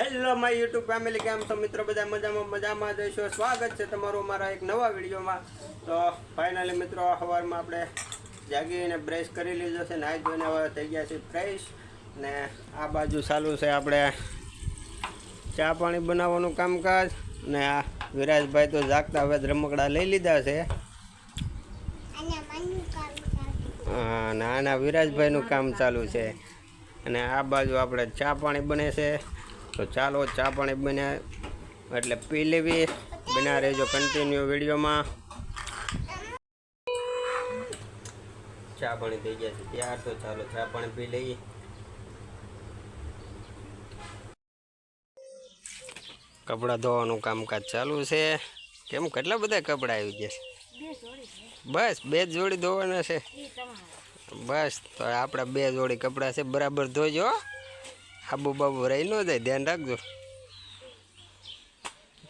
Hello my YouTube family કેમ છો? મિત્રો, બધા મજામાં મજામાં જઈશો સ્વાગત છે તમારું મારા એક નવા વિડીયોમાં. તો ફાઇનલી મિત્રો સવારમાં આપણે જાગીને બ્રશ કરી લીધો છે, નાહી ધોઈને હવે થઈ ગયા છે ફ્રેશ ને આ બાજુ ચાલુ છે આપણે ચા પાણી બનાવવાનું કામકાજ. ને આ વિરાજભાઈ તો જાગતા હવે રમકડા લઈ લીધા છે. નાના વિરાજભાઈનું કામ ચાલુ છે. અને આ બાજુ આપણે ચા પાણી બને છે. તો ચાલો ચા પાણી બને. એટલે પી લેવી. બના રહેજો કન્ટિન્યુ વિડીયોમાં. ચા પાણી થઈ ગયા છે. ત્યાર તો ચાલો ચા પાણી પી લઈએ. કપડાં ધોવાનું કામકાજ ચાલુ છે. કેમ? કેટલા બધા કપડાં આવી ગયા છે? બસ, બે જોડી ધોવાના છે. બસ, તો આપણા બે જોડી કપડાં છે, બરાબર ધોજો. આબુ બાબુ રહી ન જાય, ધ્યાન રાખજો.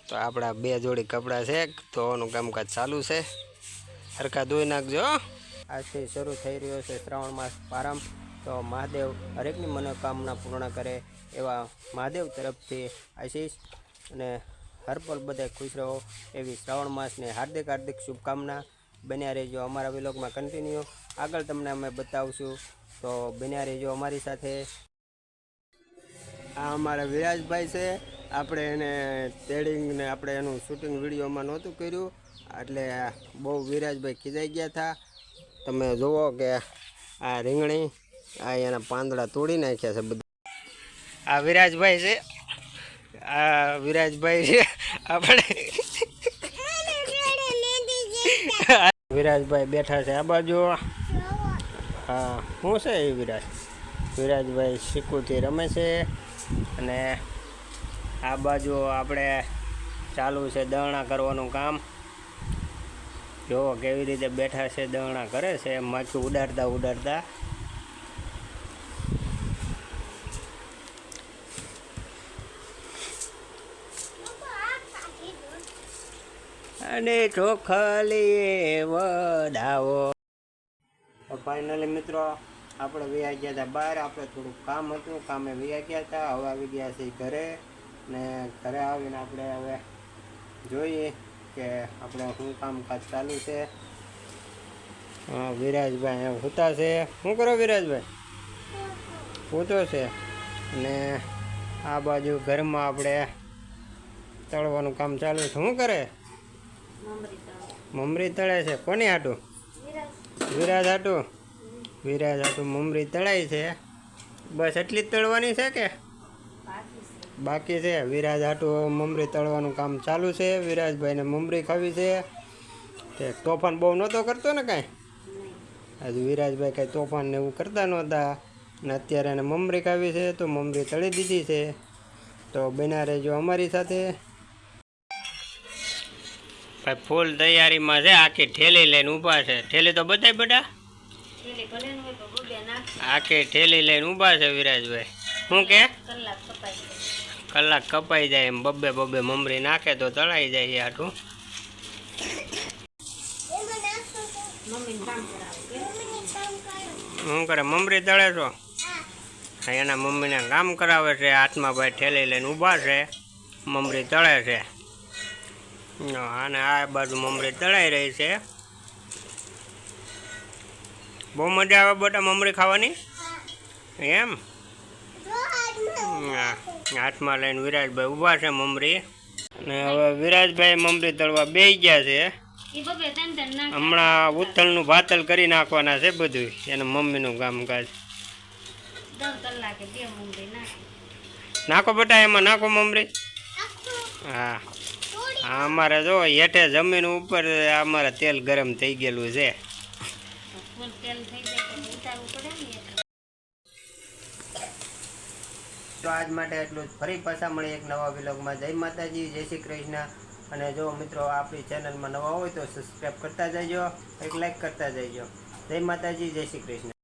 તો આપણા બે જોડી કપડાં છે, ધોવાનું કામકાજ ચાલુ છે. હરખા ધોઈ નાખજો આજથી શરૂ થઈ રહ્યો છે શ્રાવણ માસ પ્રારંભ. તો મહાદેવ હરેકની મનોકામના પૂર્ણ કરે એવા મહાદેવ તરફથી આશીષ અને હરપલ બધા ખુશ રહો એવી શ્રાવણ માસની હાર્દિક હાર્દિક શુભકામના. બન્યા રહેજો, અમારા વિલોગમાં કન્ટિન્યુ આગળ તમને અમે બતાવશું. તો બન્યા રહેજો અમારી સાથે. આ અમારા વિરાજભાઈ છે. આપણે એને તેડિંગ આપણે એનું શૂટિંગ વિડીયોમાં નહોતું કર્યું. એટલે બહુ વિરાજભાઈ ખીજાઈ ગયા હતા. તમે જુઓ કે આ રીંગણી, આ એના પાંદડા તોડી નાખ્યા છે બધા. આ વિરાજભાઈ છે. આ વિરાજભાઈ છે. આપણે વિરાજભાઈ બેઠા છે. આ બાજુ હા શું છે એ વિરાજ? વિરાજભાઈ શીકુથી રમે છે અને આ બાજુ આપણે ચાલુ છે દરણા કરવાનું કામ. જો કેવી રીતે બેઠા છે, દરણા કરે છે માથું ઉડાડતા ઉડાડતા અને ચોખલી વડાવો ફાઇનલી મિત્રો, આપણે વ્યા ગયા હતા બહાર. આપણે થોડુંક કામ હતું. કામે વ્યા ગયા હતા. હવે આવી ગયા છે ઘરે. ને ઘરે આવીને આપણે હવે જોઈએ કે આપણે શું કામકાજ ચાલુ છે. હા, વિરાજભાઈ સૂતા છે. શું કરો વિરાજભાઈ? સૂતો છે. ને આ બાજુ ઘરમાં આપણે તળવાનું કામ ચાલુ છે. શું કરે? મમરી તળાય છે. કોની હાટું? વિરાજ હાટું? વિરાજ હાટું મમરી તળાય છે. બસ એટલી જ તળવાની છે કે? બાકી છે. વિરાજ હાટું મમરી તળવાનું કામ ચાલુ છે. વિરાજભાઈને મમરી ખાવી છે. તે તોફાન બહુ નહોતો કરતો ને કાંઈ? હજુ વિરાજભાઈ કાંઈ તોફાન ને એવું કરતા નહોતા. ને અત્યારે એને મમરી ખાવી છે, તો મમરી તળી દીધી છે. તો બના રહેજો અમારી સાથે ભાઈ ફૂલ તૈયારીમાં છે આખી ઠેલી લઈને ઊભા છે. ઠેલી તો બધાય બધા આખી ઠેલી લઈને ઊભા છે વિરાજભાઈ. શું કે? કલાક કપાઈ જાય. એમ બબ્બે બબ્બે મમરી નાખે તો તળાઈ જાય એ હાટું. શું કરે? મમરી તળે છો? એના મમ્મીને કામ કરાવે છે હાથમાં ભાઈ ઠેલી લઈને ઊભા છે. મમરી તળે છે. અને આ બાજુ મમરી તળાઈ રહી છે. બહુ મજા આવે બેટા મમરી ખાવાની? એમ? હાથમાં લઈને વિરાજભાઈ ઊભા છે મમરી. અને હવે વિરાજભાઈ મમરી તળવા બે ગયા છે. હમણાં ઉથલનું ભાતલ કરી નાખવાના છે બધું, એને મમ્મીનું કામકાજ. નાખો બેટા, એમાં નાખો મમરી. હા. અમારે જો હેઠે જમીન ઉપર અમારે તેલ ગરમ થઈ ગયેલું છે. તો આજ માટે એટલું જ. ફરી પાછા મળી એક નવા વિલોગમાં. જય માતાજી જય શ્રી કૃષ્ણ. અને જો મિત્રો આપણી ચેનલમાં નવા હોય તો સબસ્ક્રાઈબ કરતા જજો એક લાઈક કરતા જજો જય માતાજી જય શ્રી કૃષ્ણ.